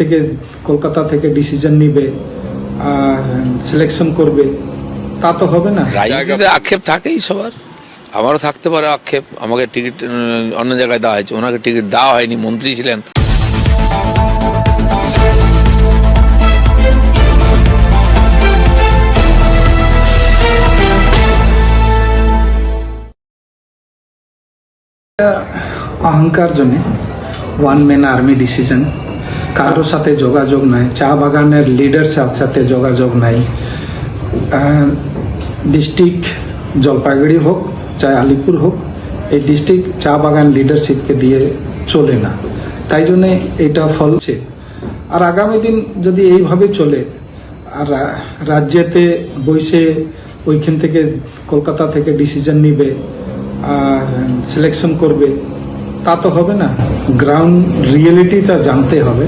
থেকে কলকাতা থেকে ডিসিশন নিবে সিলেকশন করবে তা তো হবে না। রাজনীতিতে আক্ষেপ থাকেই সবার। আমারও থাকতে পারে আক্ষেপ আমাকে টিকিট অন্য জায়গায় দেওয়া হয়েছে ওনাকে টিকিট দেওয়া হয়নি মন্ত্রী ছিলেন। অহংকার জন্য ওয়ান ম্যান আর্মি ডিসিশন কারোর সাথে যোগাযোগ নাই, চা বাগানের লিডার সাথে যোগাযোগ নাই। ডিস্ট্রিক্ট জলপাইগুড়ি হোক, চাই আলিপুর হোক, এই ডিস্ট্রিক্ট চা বাগান লিডারশিপকে দিয়ে চলে না। তাই জন্যে এটা ফলছে আর আগামী দিন যদি এইভাবে চলে, আর রাজ্যেতে বইসে ওইখান থেকে কলকাতা থেকে ডিসিশন নিবে সিলেকশন করবে তা তো হবে না। গ্রাউন্ড রিয়েলিটিটা জানতে হবে।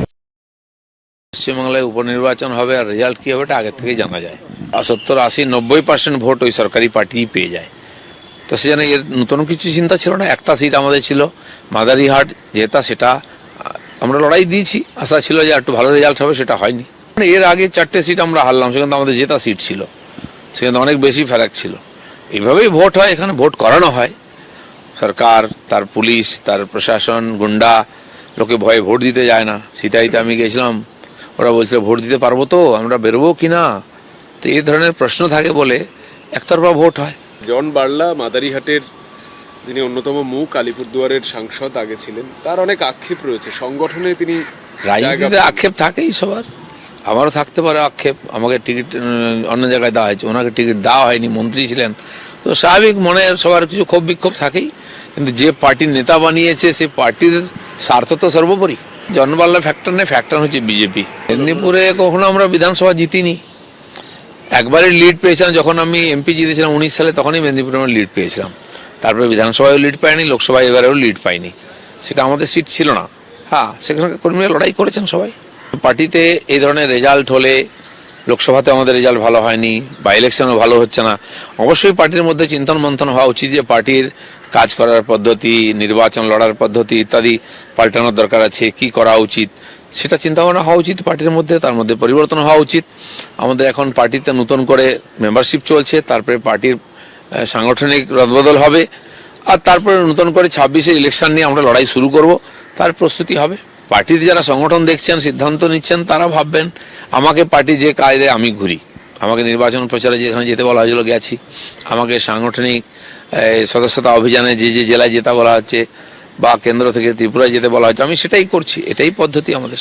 পশ্চিমবাংলায় উপনির্বাচন হবে আর রেজাল্ট কি হবে, এটা আগে থেকেই জানা যায়। আর সত্তর, আশি, নব্বই পার্সেন্ট ভোট ওই সরকারি পার্টিই পেয়ে যায়। তো সে জন্য এর নতুন কিছু চিন্তা ছিল না, একটা সিট আমাদের ছিল, মাদারিহাট, যেটা সেটা আমরা লড়াই দিয়েছি। আশা ছিল যে একটু ভালো রেজাল্ট হবে, সেটা হয়নি। মানে এর আগে চারটে সিট আমরা হারলাম, সেখানে আমাদের জেতা সিট ছিল। সেখানে অনেক বেশি ফেরাক ছিল। এইভাবেই ভোট হয়, এখানে ভোট করানো হয়। সরকার তার পুলিশ তার প্রশাসন গুন্ডা লোকে ভয়ে ভোট দিতে যায় না। সীতাইতে আমি গেছিলাম ওরা বলছিল ভোট দিতে পারব তো আমরা বেরোবো কি না? তো এই ধরনের প্রশ্ন থাকে বলে একতরফা ভোট হয়। জন বার্লা মাদারিহাটের যিনি অন্যতম মুখ আলিপুরদুয়ারের সাংসদ আগে ছিলেন তার অনেক আক্ষেপ রয়েছে। সংগঠনে তিনি রাজনীতিতে আক্ষেপ থাকেই সবার। আমারও থাকতে পারে আক্ষেপ। আমাকে টিকিট অন্য জায়গায় দেওয়া হয়েছে। ওনাকে টিকিট দেওয়া হয়নি মন্ত্রী ছিলেন। তো স্বাভাবিক মনে সবার কিছু ক্ষোভ বিক্ষোভ থাকেই। কিন্তু যে পার্টির নেতা বানিয়েছে, সে পার্টির স্বার্থ তো সর্বোপরি। জনবাল্লা ফ্যাক্টর নেই ফ্যাক্টর হচ্ছে বিজেপি মেদিনীপুরে কখনো আমরা বিধানসভা জিতিনি। একবারই লিড পেয়েছিলাম, যখন আমি এমপি জিতেছিলাম উনিশ সালে, তখনই মেদিনীপুরে আমরা লিড পেয়েছিলাম। তারপরে বিধানসভায় লিড পাইনি লোকসভায় এবারেও লিড পাইনি। সেটা আমাদের সিট ছিল না। হ্যাঁ সেখানে কর্মীরা লড়াই করেছেন সবাই। পার্টিতে এই ধরনের রেজাল্ট হলে লোকসভাতে আমাদের রেজাল্ট ভালো হয়নি বা ইলেকশনও ভালো হচ্ছে না। অবশ্যই পার্টির মধ্যে চিন্তন মন্থন হওয়া উচিত যে পার্টির কাজ করার পদ্ধতি, নির্বাচন লড়ার পদ্ধতি ইত্যাদি পাল্টানোর দরকার আছে, কি করা উচিত? সেটা চিন্তা ভাবনা হওয়া উচিত, পার্টির মধ্যে, তার মধ্যে পরিবর্তন হওয়া উচিত। আমাদের এখন পার্টিতে নতুন করে মেম্বারশিপ চলছে, তারপরে পার্টির সাংগঠনিক রদবদল হবে, আর তারপরে নতুন করে ছাব্বিশে ইলেকশন নিয়ে আমরা লড়াই শুরু করব। তার প্রস্তুতি হবে। পার্টিতে যারা সংগঠন দেখছেন, সিদ্ধান্ত নিচ্ছেন, তারা ভাববেন, আমাকে পার্টি যে কাজ দেয় আমি ঘুরি। আমাকে নির্বাচন প্রচারে যেখানে যেতে বলা হয়েছিল গেছি। আমাকে সাংগঠনিক সদস্যতা অভিযানে যে যে জেলায় যেতে বলা হচ্ছে বা কেন্দ্র থেকে ত্রিপুরায় যেতে বলা হচ্ছে, আমি সেটাই করছি, এটাই পদ্ধতি আমাদের।